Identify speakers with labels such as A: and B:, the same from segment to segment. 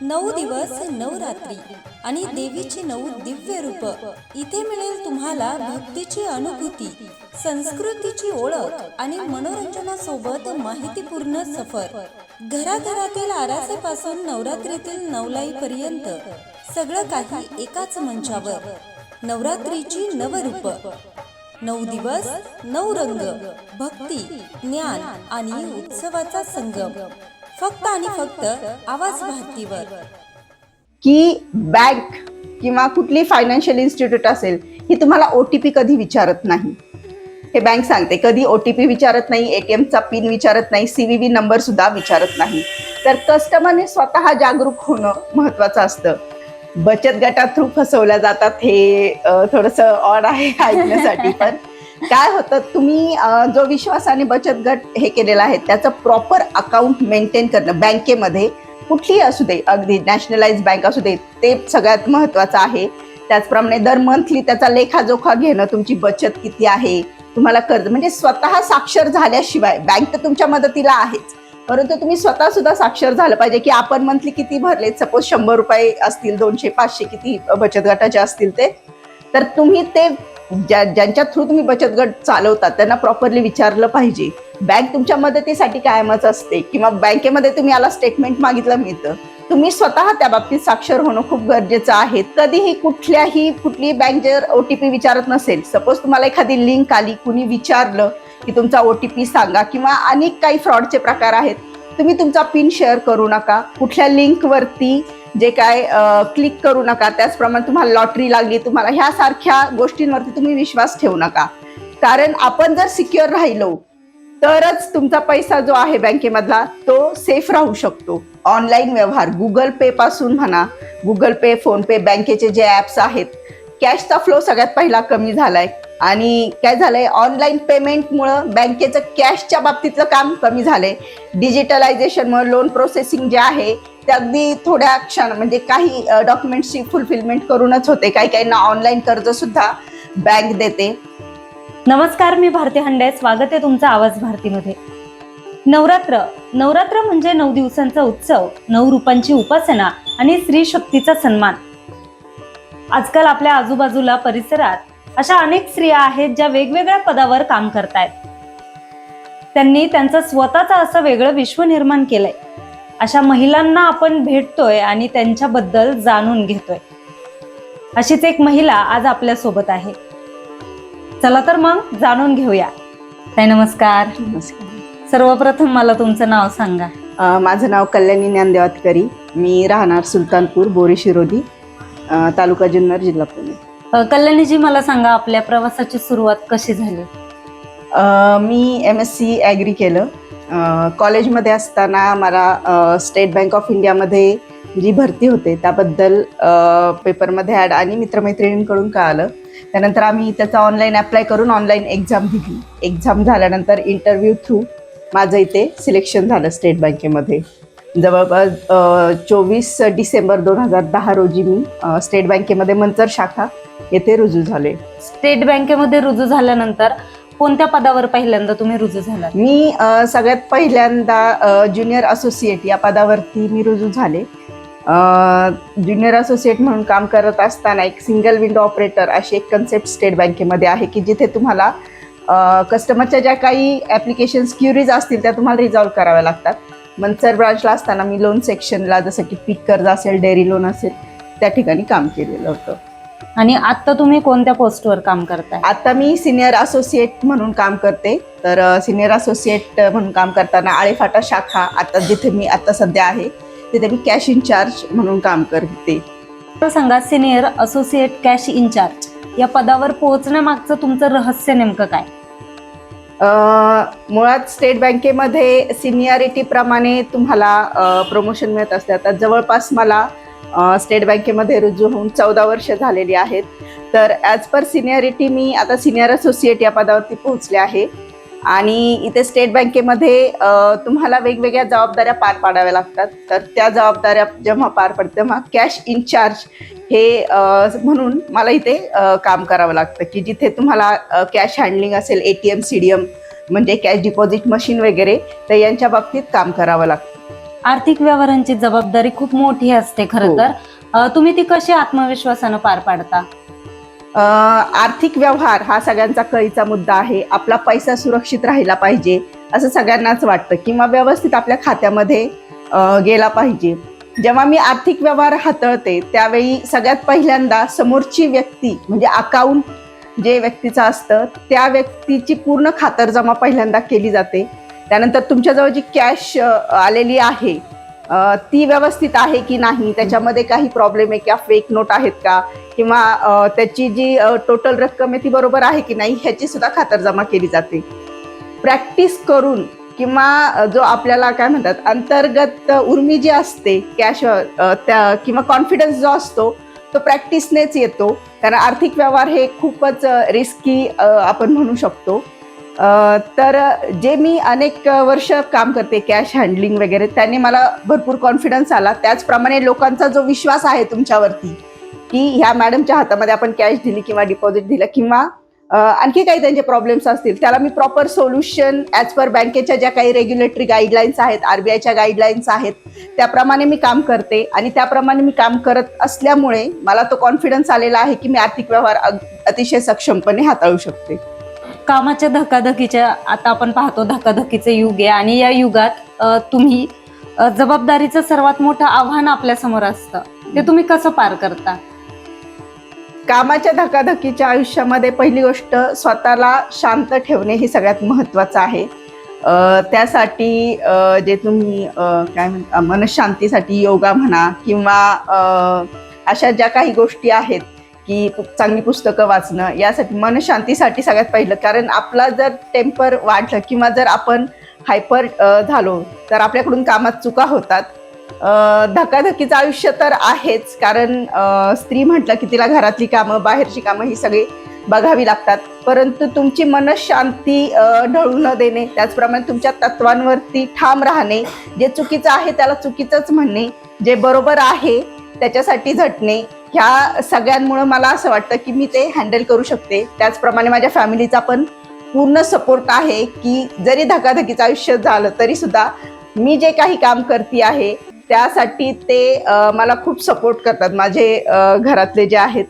A: नऊ दिवस नऊ रात्री. आणि देवीची नऊ दिव्य रूप. इथे मिळेल तुम्हाला भक्तीची अनुभूती संस्कृतीची ओळख आणि मनोरंजनासोबत माहितीपूर्ण सफर. घराघरातील आरासेपासून नवरात्रीतील नवलाई पर्यंत सगळं काही एकाच मंचावर. नवरात्रीची नवरूप नऊ दिवस नऊ रंग. भक्ती ज्ञान आणि उत्सवाचा संगम. फक्त आणि फक्त आवाज भारतीवर.
B: की बँक किंवा कुठली फायनान्शियल इन्स्टिट्यूट असेल ही तुम्हाला ओ टी पी कधी विचारत नाही. हे बँक सांगते कधी ओ टी पी विचारत नाही ए टी एमचा पिन विचारत नाही सी व्ही व्ही नंबर सुद्धा विचारत नाही. तर कस्टमरने स्वतः जागरूक होणं महत्वाचं असतं. बचत गटात थ्रू फसवल्या जातात हे थोडंसं ऑड आहे ऐकण्यासाठी पण काय होतं तुम्ही जो विश्वासाने बचत गट हे केलेला आहे त्याचं प्रॉपर अकाउंट मेंटेन करणं बँकेमध्ये कुठलीही असू दे अगदी नॅशनलाइज बँक असू दे ते सगळ्यात महत्वाचं आहे. त्याचप्रमाणे दर मंथली त्याचा लेखाजोखा घेणं तुमची बचत किती आहे तुम्हाला कर्ज म्हणजे स्वतः साक्षर झाल्याशिवाय बँक तर तुमच्या मदतीला आहेच. परंतु तुम्ही स्वतः सुद्धा साक्षर झालं पाहिजे की आपण मंथली किती भरले सपोज शंभर रुपये असतील दोनशे पाचशे किती बचत गटाचे असतील ते तर तुम्ही ते ज्या ज्यांच्या थ्रू तुम्ही बचत गट चालवतात त्यांना प्रॉपरली विचारलं पाहिजे. बँक तुमच्या मदतीसाठी कायमच असते किंवा बँकेमध्ये तुम्ही याला स्टेटमेंट मागितलं मिळतं. तुम्ही स्वतः त्या बाबतीत साक्षर होणं खूप गरजेचं आहे. कधीही कुठल्याही कुठली बँक जर ओ टी पी विचारत नसेल सपोज तुम्हाला एखादी लिंक आली कुणी विचारलं की तुमचा ओ टी पी सांगा किंवा अनेक काही फ्रॉडचे प्रकार आहेत तुम्ही तुमचा पिन शेअर करू नका. कुठल्या लिंकवरती जे काय क्लिक करू नका त्याचप्रमाणे तुम्हाला लॉटरी लागली तुम्हाला ह्यासारख्या गोष्टींवरती तुम्ही विश्वास ठेवू नका. कारण आपण जर सिक्युअर राहिलो तरच तुमचा पैसा जो आहे बँकेमधला तो सेफ राहू शकतो. ऑनलाईन व्यवहार गुगल पे पासून म्हणा गुगल पे फोन पे बँकेचे जे ॲप्स आहेत कॅशचा फ्लो सगळ्यात पहिला कमी झालाय. आणि काय झालंय? ऑनलाईन पेमेंटमुळं बँकेचं कॅशच्या बाबतीतलं काम कमी झालंय. डिजिटलायझेशनमुळे लोन प्रोसेसिंग जे आहे ते अगदी थोड्या क्षण म्हणजे काही डॉक्युमेंट्सची फुलफिलमेंट करूनच होते. काही काहींना ऑनलाईन कर्ज सुद्धा बँक देते.
C: नमस्कार मी भारती हंडे. स्वागत आहे तुमचा आवाज भारतीमध्ये. नवरात्र. नवरात्र म्हणजे नऊ दिवसांचा उत्सव नऊ रूपांची उपासना आणि स्त्री शक्तीचा सन्मान. आजकाल आपल्या आजूबाजूला परिसरात अशा अनेक स्त्रिया आहेत ज्या वेगवेगळ्या पदावर काम करतायत. त्यांनी त्यांचं स्वतःचं असं वेगळं विश्व निर्माण केलंय. अशा महिलांना आपण भेटतोय आणि त्यांच्याबद्दल जाणून घेतोय. अशीच एक महिला आज आपल्यासोबत आहे. चला तर मग जाणून घेऊया. ताई नमस्कार.
B: नमस्कार.
C: सर्वप्रथम मला तुमचं नाव सांगा.
B: अ, माझं नाव कल्याणी ज्ञानदेवातकरी मी राहणार सुलतानपूर बोरी शिरोली. तालुका जुन्नर जिल्हा पुणे.
C: कल्याणीजी मला सांगा आपल्या प्रवासाची सुरुवात कशी झाली?
B: मी एम एस सी ॲग्री केलं. कॉलेजमध्ये असताना मला स्टेट बँक ऑफ इंडियामध्ये जी भरती होते त्याबद्दल पेपरमध्ये ॲड आणि मित्रमैत्रिणींकडून कळालं. त्यानंतर आम्ही त्याचा ऑनलाईन अप्लाय करून ऑनलाईन एक्झाम दिली. एक्झाम झाल्यानंतर इंटरव्ह्यू थ्रू माझं इथे सिलेक्शन झालं स्टेट बँकेमध्ये जवळपास चोवीस डिसेंबर दोन हजार दहा रोजी मी स्टेट बँकेमध्ये मंचर शाखा येथे रुजू झाले.
C: स्टेट बँकेमध्ये रुजू झाल्यानंतर कोणत्या पदावर पहिल्यांदा तुम्ही रुजू झालात?
B: मी सगळ्यात पहिल्यांदा ज्युनियर असोसिएट या पदावरती मी रुजू झाले. ज्युनियर असोसिएट म्हणून काम करत असताना एक सिंगल विंडो ऑपरेटर अशी एक कन्सेप्ट स्टेट बँकेमध्ये आहे की जिथे तुम्हाला कस्टमरच्या ज्या काही ॲप्लिकेशन्स क्युरीज असतील त्या तुम्हाला रिझॉल्व्ह कराव्या लागतात. मनसर ब्रांचला असताना मी लोन सेक्शनला जसं की पीक कर्ज असेल डेअरी लोन असेल त्या ठिकाणी काम केलेलं होतं.
C: आणि आता तुम्ही कोणत्या पोस्टवर काम करताय?
B: आता मी सिनियर असोसिएट म्हणून काम करते. तर सिनियर असोसिएट म्हणून काम करताना आळेफाटा शाखा आता जिथे मी आता सध्या आहे तिथे मी कॅश इन्चार्ज म्हणून काम करते.
C: मला सांगा सिनियर असोसिएट कॅश इन्चार्ज या पदावर पोहोचण्यामागचं तुमचं रहस्य नेमकं काय?
B: मुळात स्टेट बँकेमध्ये सिनियरिटीप्रमाणे तुम्हाला प्रमोशन मिळत असते. आता जवळपास मला स्टेट बँकेमध्ये रुजू होऊन चौदा वर्ष झालेली आहेत. तर ॲज पर सिनियरिटी मी आता सिनियर असोसिएट या पदावरती पोहोचले आहे. आणि इथे स्टेट बँकेमध्ये तुम्हाला वेगवेगळ्या जबाबदाऱ्या पार पाडाव्या लागतात. तर त्या जबाबदाऱ्या जेव्हा पार पडतात तेव्हा कॅश इन्चार्ज हे म्हणून मला इथे काम करावं लागतं. की जिथे तुम्हाला कॅश हँडलिंग असेल A T M C D M म्हणजे कॅश डिपॉझिट मशीन वगैरे तर यांच्या बाबतीत काम करावं लागतं.
C: आर्थिक व्यवहारांची जबाबदारी खूप मोठी असते खरं
B: हो.
C: तर. तुम्ही ती कशी आत्मविश्वासानं पार पाडता?
B: आर्थिक व्यवहार हा सगळ्यांचा कळीचा मुद्दा आहे. आपला पैसा सुरक्षित राहिला पाहिजे असं सगळ्यांनाच वाटतं किंवा व्यवस्थित आपल्या खात्यामध्ये गेला पाहिजे. जेव्हा मी आर्थिक व्यवहार हाताळते त्यावेळी सगळ्यात पहिल्यांदा समोरची व्यक्ती म्हणजे अकाउंट जे व्यक्तीचं असतं त्या व्यक्तीची पूर्ण खातरजमा पहिल्यांदा केली जाते. त्यानंतर तुमच्याजवळ जी कॅश आलेली आहे ती व्यवस्थित आहे की नाही? त्याच्यामध्ये काही प्रॉब्लेम आहे किंवा फेक नोट आहेत का? किंवा त्याची जी टोटल रक्कम आहे ती बरोबर आहे की नाही ह्याची सुद्धा खातरजमा केली जाते. प्रॅक्टिस करून किंवा जो आपल्याला काय म्हणतात अंतर्गत उर्मी जी असते कॅश त्या किंवा कॉन्फिडन्स जो असतो तो प्रॅक्टिसनेच येतो. कारण आर्थिक व्यवहार हे खूपच रिस्की आपण म्हणू शकतो. तर जे मी अनेक वर्ष काम करते कॅश हँडलिंग वगैरे त्याने मला भरपूर कॉन्फिडन्स आला. त्याचप्रमाणे लोकांचा जो विश्वास आहे तुमच्यावरती की ह्या मॅडमच्या हातामध्ये आपण कॅश दिली किंवा डिपॉझिट दिलं किंवा आणखी काही त्यांचे प्रॉब्लेम्स असतील त्याला मी प्रॉपर सोल्युशन ॲज पर बँकेच्या ज्या काही रेग्युलेटरी गाईडलाईन्स आहेत आर बी आयच्या गाईडलाईन्स आहेत त्याप्रमाणे मी काम करते. आणि त्याप्रमाणे मी काम करत असल्यामुळे मला तो कॉन्फिडन्स आलेला आहे की मी आर्थिक व्यवहार अतिशय सक्षमपणे हाताळू शकते.
C: कामाच्या धकाधकीच्या आता आपण पाहतो धकाधकीचे युग आहे आणि या युगात तुम्ही जबाबदारीचं सर्वात मोठं आव्हान आपल्यासमोर असतं. ते तुम्ही कसं पार करता?
B: कामाच्या धकाधकीच्या आयुष्यामध्ये पहिली गोष्ट स्वतःला शांत ठेवणे हे सगळ्यात महत्त्वाचं आहे. त्यासाठी जे तुम्ही काय म्हणता मनशांतीसाठी योगा म्हणा किंवा अशा ज्या काही गोष्टी आहेत की चांगली पुस्तकं वाचणं यासाठी मनशांतीसाठी सगळ्यात पहिलं. कारण आपला जर टेम्पर वाढलं किंवा जर आपण हायपर झालो तर आपल्याकडून कामात चुका होतात. धकाधकीचं आयुष्य तर आहेच. कारण स्त्री म्हटलं की तिला घरातली कामं बाहेरची कामं ही सगळी बघावी लागतात. परंतु तुमची मनशांती ढळू न देणे त्याचप्रमाणे तुमच्या तत्वांवरती ठाम राहणे जे चुकीचं आहे त्याला चुकीचंच म्हणणे जे बरोबर आहे त्याच्यासाठी झटणे ह्या सगळ्यांमुळं मला असं वाटतं की मी ते हँडल करू शकते. त्याचप्रमाणे माझ्या फॅमिलीचा पण पूर्ण सपोर्ट आहे की जरी धकाधकीचं आयुष्य झालं तरी सुद्धा मी जे काही काम करते आहे त्यासाठी ते मला खूप सपोर्ट करतात. माझे घरातले जे आहेत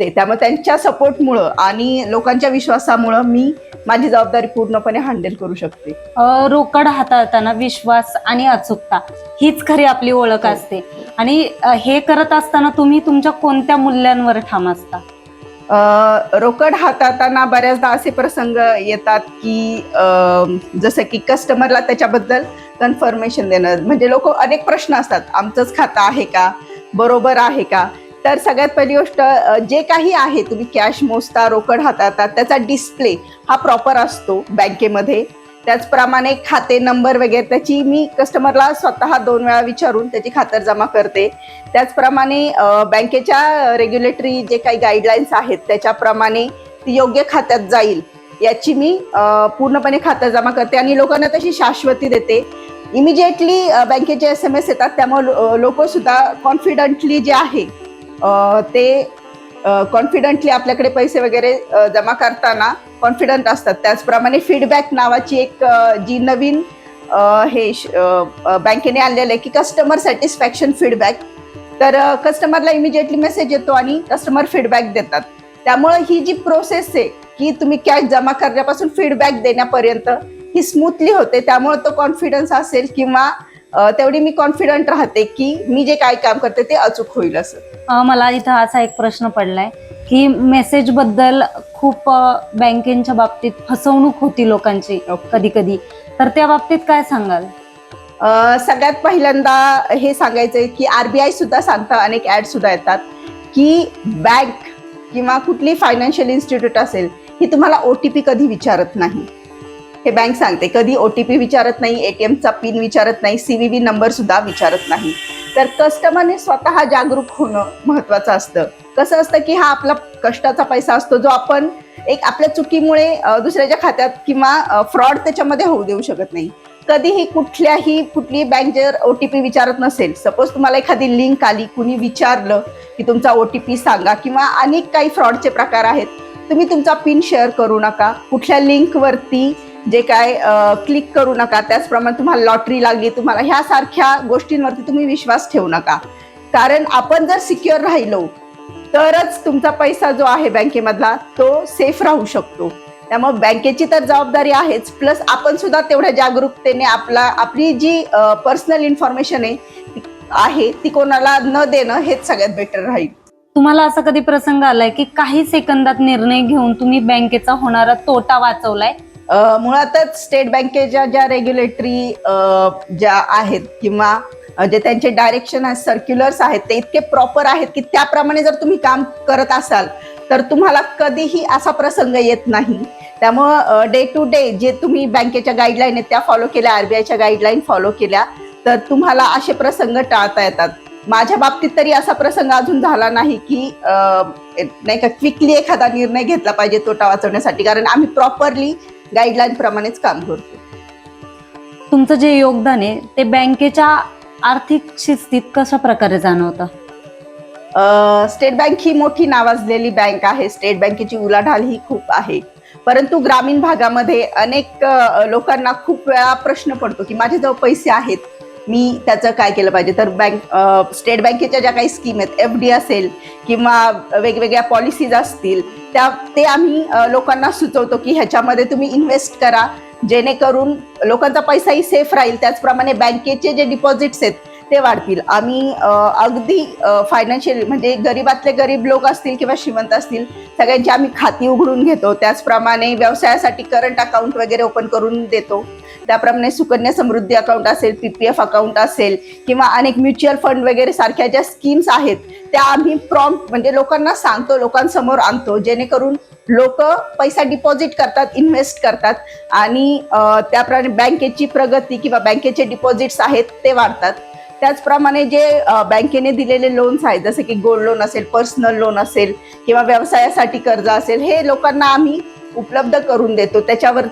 B: ते त्यामुळे त्यांच्या सपोर्टमुळं आणि लोकांच्या विश्वासामुळं मी माझी जबाबदारी पूर्णपणे हँडल करू शकते.
C: अ, रोकड हाताळताना विश्वास आणि अचूकता हीच खरी आपली ओळख
B: हो.
C: असते. आणि अ, हे करत असताना तुम्ही तुमच्या कोणत्या मूल्यांवर ठाम असता?
B: अ, रोकड हाताळताना बऱ्याचदा असे प्रसंग येतात की अ, जसं की कस्टमरला त्याच्याबद्दल कन्फर्मेशन देणं. म्हणजे लोक अनेक प्रश्न असतात. आमचंच खातं आहे का? बरोबर आहे का? तर सगळ्यात पहिली गोष्ट जे काही आहे तुम्ही कॅश मोजता रोकड हाताळता त्याचा डिस्प्ले हा प्रॉपर असतो बँकेमध्ये. त्याचप्रमाणे खाते नंबर वगैरे त्याची मी कस्टमरला स्वतः दोन वेळा विचारून त्याची खातर जमा करते. त्याचप्रमाणे बँकेच्या रेग्युलेटरी जे काही गाईडलाईन्स आहेत त्याच्याप्रमाणे ती योग्य खात्यात जाईल याची मी पूर्णपणे खातरजमा करते आणि लोकांना तशी शाश्वती देते. इमिजिएटली बँकेचे एस एम एस येतात त्यामुळे लोकसुद्धा कॉन्फिडंटली जे आहे ते कॉन्फिडंटली आपल्याकडे पैसे वगैरे जमा करताना कॉन्फिडंट असतात. त्याचप्रमाणे फीडबॅक नावाची एक जी नवीन हे श- बँकेने आणलेलं आहे की कस्टमर सॅटिस्फॅक्शन फीडबॅक तर कस्टमरला इमिजिएटली मेसेज येतो आणि कस्टमर फीडबॅक देतात. त्यामुळं ही जी प्रोसेस आहे की तुम्ही कॅश जमा करण्यापासून फीडबॅक देण्यापर्यंत ही स्मूथली होते. त्यामुळे तो कॉन्फिडन्स असेल किंवा तेवढी मी कॉन्फिडंट राहते की मी जे काय काम करते ते अचूक होईल असं.
C: मला इथं असा एक प्रश्न पडलाय की मेसेजबद्दल खूप बँकेच्या बाबतीत फसवणूक होती लोकांची. कधी कधी तर त्या बाबतीत काय सांगाल?
B: सगळ्यात पहिल्यांदा हे सांगायचंय की आरबीआय सुद्धा सांगतं अनेक ऍड सुद्धा येतात की बँक किंवा कुठली फायनान्शियल इन्स्टिट्यूट असेल ही तुम्हाला ओ टी पी कधी विचारत नाही. हे बँक सांगते कधी ओ टी पी विचारत नाही एटीएमचा पिन विचारत नाही सी व्ही व्ही नंबर सुद्धा विचारत नाही. तर कस्टमरने स्वतः जागरूक होणं महत्वाचं असतं. कसं असतं की हा आपला कष्टाचा पैसा असतो जो आपण एक आपल्या चुकीमुळे दुसऱ्याच्या खात्यात किंवा फ्रॉड त्याच्यामध्ये होऊ देऊ शकत नाही. कधीही कुठल्याही कुठली बँक जर ओ टी पी विचारत नसेल सपोज तुम्हाला एखादी लिंक आली कुणी विचारलं की तुमचा ओ टी पी सांगा किंवा अनेक काही फ्रॉडचे प्रकार आहेत तुम्ही तुमचा पिन शेअर करू नका. कुठल्या लिंकवरती जे काय क्लिक करू नका त्याचप्रमाणे तुम्हाला लॉटरी लागली तुम्हाला ह्यासारख्या गोष्टींवरती तुम्ही विश्वास ठेवू नका. कारण आपण जर सिक्युअर राहिलो तरच तुमचा पैसा जो आहे बँकेमधला तो सेफ राहू शकतो. त्यामुळे बँकेची तर जबाबदारी आहेच प्लस आपण सुद्धा तेवढ्या जागरूकतेने आपला आपली जी पर्सनल इन्फॉर्मेशन आहे ती आहे ती कोणाला न देणं हेच सगळ्यात बेटर राहील.
C: तुम्हाला असा कधी प्रसंग आलाय की काही सेकंदात निर्णय घेऊन तुम्ही बँकेचा होणारा तोटा वाचवलाय?
B: मुळातच स्टेट बँकेच्या ज्या रेग्युलेटरी ज्या आहेत किंवा जे त्यांचे डायरेक्शन आहेत सर्क्युलर्स आहेत ते इतके प्रॉपर आहेत की त्याप्रमाणे जर तुम्ही काम करत असाल तर तुम्हाला कधीही असा प्रसंग येत नाही. त्यामुळं डे टू डे जे तुम्ही बँकेच्या गाईडलाईन आहेत त्या फॉलो केल्या आरबीआयच्या गाईडलाईन फॉलो केल्या तर तुम्हाला असे प्रसंग टाळता येतात. माझ्या बाबतीत तरी असा प्रसंग अजून झाला नाही की नाही का क्विकली एखादा निर्णय घेतला पाहिजे तोटा वाचवण्यासाठी. कारण आम्ही प्रॉपरली गाईडलाईन प्रमाणेच काम करतो.
C: तुमचं जे योगदान आहे ते बँकेच्या आर्थिक शिस्तीत कशा प्रकारे जाणवतं?
B: स्टेट बँक ही मोठी नावाजलेली बँक आहे. स्टेट बँकेची उलाढाल ही खूप आहे. परंतु ग्रामीण भागामध्ये अनेक लोकांना खूप वेळा प्रश्न पडतो की माझ्याजवळ पैसे आहेत. मी त्याचं काय केलं पाहिजे? तर बँक स्टेट बँकेच्या ज्या काही स्कीम आहेत एफ डी असेल किंवा वेगवेगळ्या पॉलिसीज असतील त्या ते आम्ही लोकांना सुचवतो की ह्याच्यामध्ये तुम्ही इन्व्हेस्ट करा. जेणेकरून लोकांचा पैसाही सेफ राहील. त्याचप्रमाणे बँकेचे जे डिपॉझिट्स आहेत ते वाढतील. आम्ही अगदी फायनान्शियल म्हणजे गरीबातले गरीब लोक असतील किंवा श्रीमंत असतील सगळ्यांची आम्ही खाती उघडून घेतो. त्याचप्रमाणे व्यवसायासाठी करंट अकाउंट वगैरे ओपन करून देतो. त्याप्रमाणे सुकन्या समृद्धी अकाउंट असेल पी पी एफ अकाउंट असेल किंवा अनेक म्युच्युअल फंड वगैरे सारख्या ज्या स्कीम्स आहेत त्या आम्ही प्रॉम्प्ट म्हणजे लोकांना सांगतो लोकांसमोर आणतो. जेणेकरून लोक पैसा डिपॉझिट करतात इन्व्हेस्ट करतात आणि त्याप्रमाणे बँकेची प्रगती किंवा बँकेचे डिपॉझिट्स आहेत ते वाढतात. त्याचप्रमाणे जे बँकेने दिलेले लोन्स आहेत जसे की गोल्ड लोन असेल पर्सनल लोन असेल किंवा व्यवसायासाठी कर्ज असेल हे लोकांना आम्ही उपलब्ध करून देतो. त्याच्यावर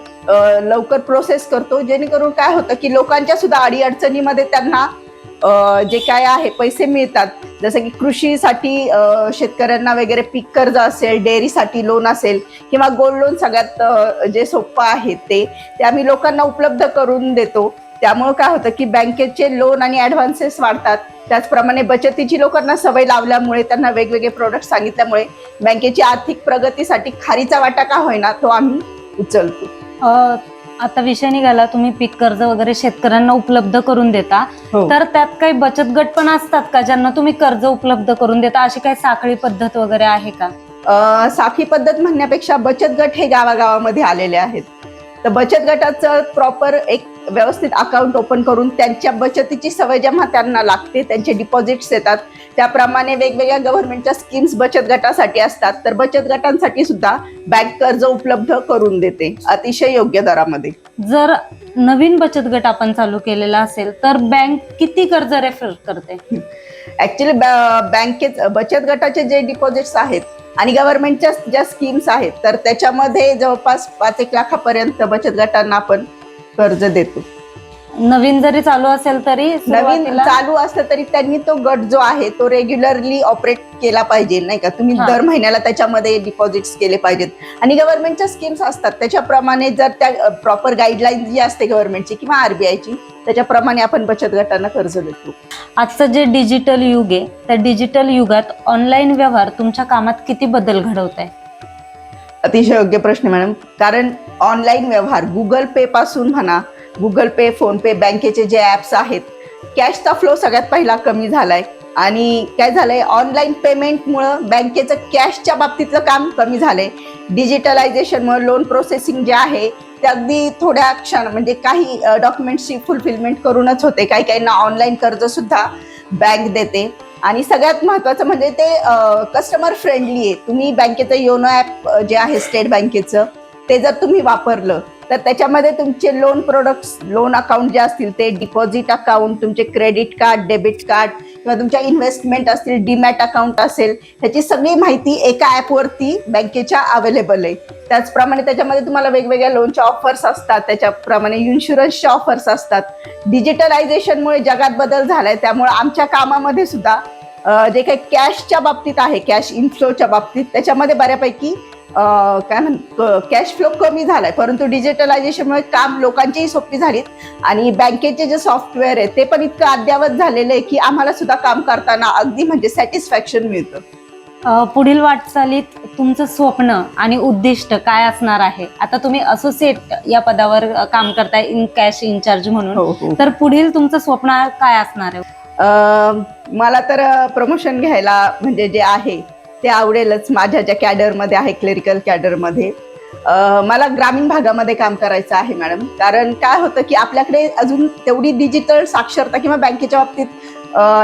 B: लवकर प्रोसेस करतो. जेणेकरून काय होतं की लोकांच्या सुद्धा अडीअडचणीमध्ये त्यांना जे काय आहे पैसे मिळतात. जसं की कृषीसाठी शेतकऱ्यांना वगैरे पीक कर्ज असेल डेअरीसाठी लोन असेल किंवा गोल्ड लोन सगळ्यात जे सोपं आहे ते ते आम्ही लोकांना उपलब्ध करून देतो. त्यामुळे काय होतं की बँकेचे लोन आणि ॲडव्हान्सेस वाढतात. त्याचप्रमाणे बचतीची लोकांना सवय लावल्यामुळे त्यांना वेगवेगळे प्रोडक्ट सांगितल्यामुळे बँकेची आर्थिक प्रगतीसाठी खारीचा वाटा का होईना तो आम्ही उचलतो.
C: आता विषय निघाला तुम्ही पीक कर्ज वगैरे शेतकऱ्यांना उपलब्ध करून देता.
B: हो.
C: तर त्यात काही बचत गट पण असतात का ज्यांना तुम्ही कर्ज उपलब्ध करून देता? अशी काही साखळी पद्धत वगैरे आहे का?
B: साखळी पद्धत म्हणण्यापेक्षा बचत गट हे गावागावामध्ये आलेले आहेत. तर बचत गटाचं प्रॉपर एक व्यवस्थित अकाउंट ओपन करून त्यांच्या बचतीची सवय जेव्हा त्यांना लागते त्यांचे डिपॉझिट्स येतात. त्याप्रमाणे वेगवेगळ्या गव्हर्नमेंटच्या स्कीम्स बचत गटासाठी असतात. तर बचत गटांसाठी सुद्धा बँक कर्ज उपलब्ध करून देते अतिशय योग्य दरामध्ये.
C: जर नवीन बचत गट आपण चालू केलेला असेल तर बँक किती कर्ज रेफर करते?
B: ऍक्च्युली बँकेत बचत गटाचे जे डिपॉझिट्स आहेत आणि गव्हर्नमेंटच्या ज्या स्कीम्स आहेत तर त्याच्यामध्ये जवळपास पाच एक लाखापर्यंत बचत गटांना आपण कर्ज देतो.
C: नवीन जरी चालू असेल तरी
B: नवीन
C: सुरुवातीला-
B: चालू असलं तरी त्यांनी तो गट जो आहे तो रेग्युलरली ऑपरेट केला पाहिजे नाही का? तुम्ही
C: हा.
B: दर महिन्याला त्याच्यामध्ये डिपॉझिट्स केले पाहिजेत. आणि गव्हर्नमेंटच्या स्कीम्स असतात त्याच्याप्रमाणे जर त्या प्रॉपर गाईडलाईन जी असते गव्हर्नमेंटची किंवा आरबीआयची त्याच्याप्रमाणे आपण बचत गटांना कर्ज देतो.
C: आजचं जे डिजिटल युग आहे त्या डिजिटल युगात ऑनलाईन व्यवहार तुमच्या कामात किती बदल घडवत आहे
B: अतिशय योग्य प्रश्न मॅडम. कारण ऑनलाईन व्यवहार गुगल पे पासून म्हणा गुगल पे फोन पे बँकेचे जे ॲप्स आहेत कॅशचा फ्लो सगळ्यात पहिला कमी झालाय. आणि काय झालंय? ऑनलाईन पेमेंटमुळं बँकेचं कॅशच्या बाबतीतलं काम कमी झालंय. डिजिटलायझेशनमुळे लोन प्रोसेसिंग जे आहे ते अगदी थोड्या क्षण म्हणजे काही डॉक्युमेंट्सची फुलफिलमेंट करूनच होते. काही काहींना ऑनलाईन कर्जसुद्धा बँक देते. आणि सगळ्यात महत्त्वाचं म्हणजे ते कस्टमर फ्रेंडली आहे. तुम्ही बँकेचं योनो ॲप जे आहे स्टेट बँकेचं ते जर तुम्ही वापरलं तर त्याच्यामध्ये तुमचे लोन प्रोडक्ट्स लोन अकाउंट जे असतील ते डिपॉझिट अकाउंट तुमचे क्रेडिट कार्ड डेबिट कार्ड किंवा तुमच्या इन्व्हेस्टमेंट असतील डीमॅट अकाउंट असेल ह्याची सगळी माहिती एका ॲपवरती बँकेच्या अवेलेबल आहे. त्याचप्रमाणे त्याच्यामध्ये तुम्हाला वेगवेगळ्या लोनच्या ऑफर्स असतात. त्याच्याप्रमाणे इन्शुरन्सच्या ऑफर्स असतात. डिजिटलायझेशनमुळे जगात बदल झालाय. त्यामुळे आमच्या कामामध्ये सुद्धा जे काही कॅशच्या बाबतीत आहे कॅश इन्फ्लोच्या बाबतीत त्याच्यामध्ये बऱ्यापैकी काय म्हण कॅश फ्लो कमी झालाय. परंतु डिजिटलायझेशनमुळे काम लोकांचीही सोपी झालीत. आणि बँकेचे जे सॉफ्टवेअर आहे ते पण इतकं अद्यावत झालेलं आहे की आम्हाला सुद्धा काम करताना अगदी म्हणजे सॅटिस्फॅक्शन मिळतं.
C: पुढील वाटचालीत तुमचं स्वप्न आणि उद्दिष्ट काय असणार आहे? आता तुम्ही असोसिएट या पदावर काम करताय इन कॅश इन्चार्ज म्हणून.
B: हो हो.
C: तर पुढील तुमचं स्वप्न काय असणार आहे?
B: मला तर प्रमोशन घ्यायला म्हणजे जे आहे ते आवडेलच माझ्या ज्या कॅडरमध्ये आहे क्लेरिकल कॅडरमध्ये. मला ग्रामीण भागामध्ये काम करायचं आहे मॅडम. कारण काय होतं की आपल्याकडे अजून तेवढी डिजिटल साक्षरता किंवा बँकेच्या बाबतीत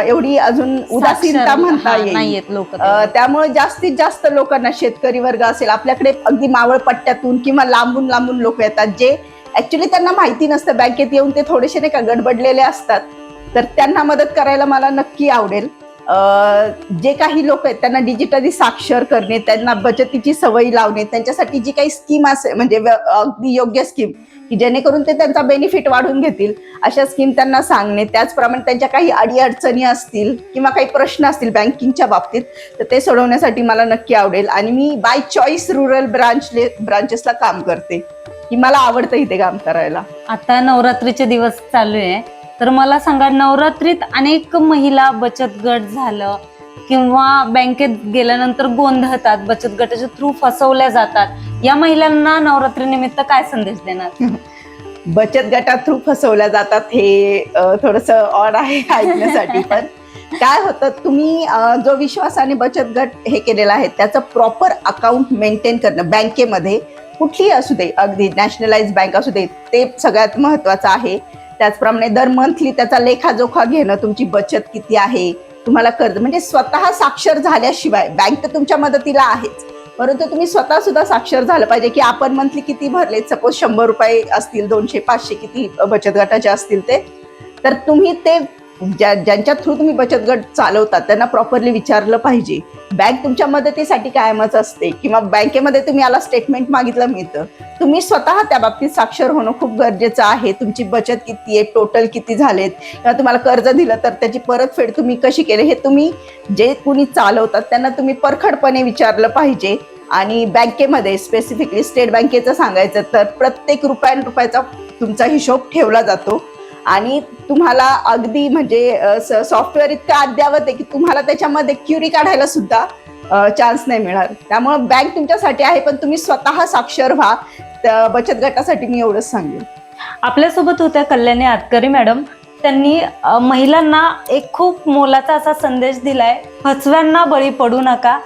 B: एवढी अजून उदासीनता म्हणता येईल.
C: नाहीयेत लोक
B: त्यामुळे जास्तीत जास्त लोकांना शेतकरी वर्ग असेल आपल्याकडे अगदी मावळ पट्ट्यातून किंवा लांबून लांबून लोक येतात जे ऍक्च्युली त्यांना माहिती नसतं बँकेत येऊन ते थोडेसे नाही का गडबडलेले असतात. तर त्यांना मदत करायला मला नक्की आवडेल. जे काही लोक आहेत त्यांना डिजिटली साक्षर करणे त्यांना बचतीची सवय लावणे त्यांच्यासाठी जी काही स्कीम असेल म्हणजे अगदी योग्य स्कीम की जेणेकरून ते त्यांचा बेनिफिट वाढवून घेतील अशा स्कीम त्यांना सांगणे त्याचप्रमाणे त्यांच्या काही अडीअडचणी असतील किंवा काही प्रश्न असतील बँकिंगच्या बाबतीत तर ते सोडवण्यासाठी मला नक्की आवडेल. आणि मी बाय चॉईस रुरल ब्रांचले ब्रांचेसला काम करते. की मला आवडतं इथे काम करायला.
C: आता नवरात्रीचे दिवस चालू आहे. तर मला सांगा नवरात्रीत अनेक महिला बचत गट झालं किंवा बँकेत गेल्यानंतर गोंधळतात बचत गटाच्या थ्रू फसवल्या जातात. या महिलांना नवरात्री निमित्त काय संदेश देणार?
B: बचत गटात थ्रू फसवल्या जातात हे थोडस ऑड आहे ऐकण्यासाठी पण काय होतं तुम्ही जो विश्वासाने बचत गट हे केलेला आहे त्याचं प्रॉपर अकाउंट मेंटेन करणं बँकेमध्ये कुठलीही असू दे अगदी नॅशनलाइज बँक असू दे ते सगळ्यात महत्वाचं आहे. त्याचप्रमाणे दर मंथली त्याचा लेखाजोखा घेणं तुमची बचत किती आहे? तुम्हाला कर्ज म्हणजे स्वतः साक्षर झाल्याशिवाय बँक तर तुमच्या मदतीला आहेच. परंतु तुम्ही स्वतः सुद्धा साक्षर झालं पाहिजे की आपण मंथली किती भरले? सपोज शंभर रुपये असतील दोनशे पाचशे किती बचत गटाचे असतील ते तर तुम्ही ते ज्या ज्यांच्या थ्रू तुम्ही बचत गट चालवतात त्यांना प्रॉपरली विचारलं पाहिजे. बँक तुमच्या मदतीसाठी कायमच असते किंवा बँकेमध्ये तुम्ही याला स्टेटमेंट मागितलं मिळतं. तुम्ही स्वतः त्या बाबतीत साक्षर होणं खूप गरजेचं आहे. तुमची बचत किती आहे टोटल किती झालेत किंवा तुम्हाला कर्ज दिलं तर त्याची परतफेड तुम्ही कशी केली हे तुम्ही जे कुणी चालवतात त्यांना तुम्ही परखडपणे विचारलं पाहिजे. आणि बँकेमध्ये स्पेसिफिकली स्टेट बँकेचं सांगायचं तर प्रत्येक रुपया रुपयाचा तुमचा हिशोब ठेवला जातो. आणि तुम्हाला अगदी म्हणजे सॉफ्टवेअर इतकं अद्यावत आहे की तुम्हाला त्याच्यामध्ये क्युरी काढायला सुद्धा चान्स नाही मिळणार. त्यामुळे बँक तुमच्यासाठी आहे पण तुम्ही स्वतः साक्षर व्हा. बचत गटासाठी मी एवढंच सांगेन.
C: आपल्यासोबत होत्या कल्याणी आतकरी मॅडम. त्यांनी महिलांना एक खूप मोलाचा असा संदेश दिलाय फसव्यांना बळी पडू नका.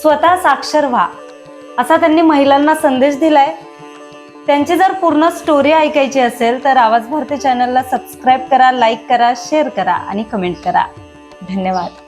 C: स्वतः साक्षर व्हा. असा त्यांनी महिलांना संदेश दिलाय. त्यांची जर पूर्ण स्टोरी ऐकायची असेल तर आवाज भारती चॅनलला सबस्क्राईब करा लाईक करा शेअर करा आणि कमेंट करा. धन्यवाद.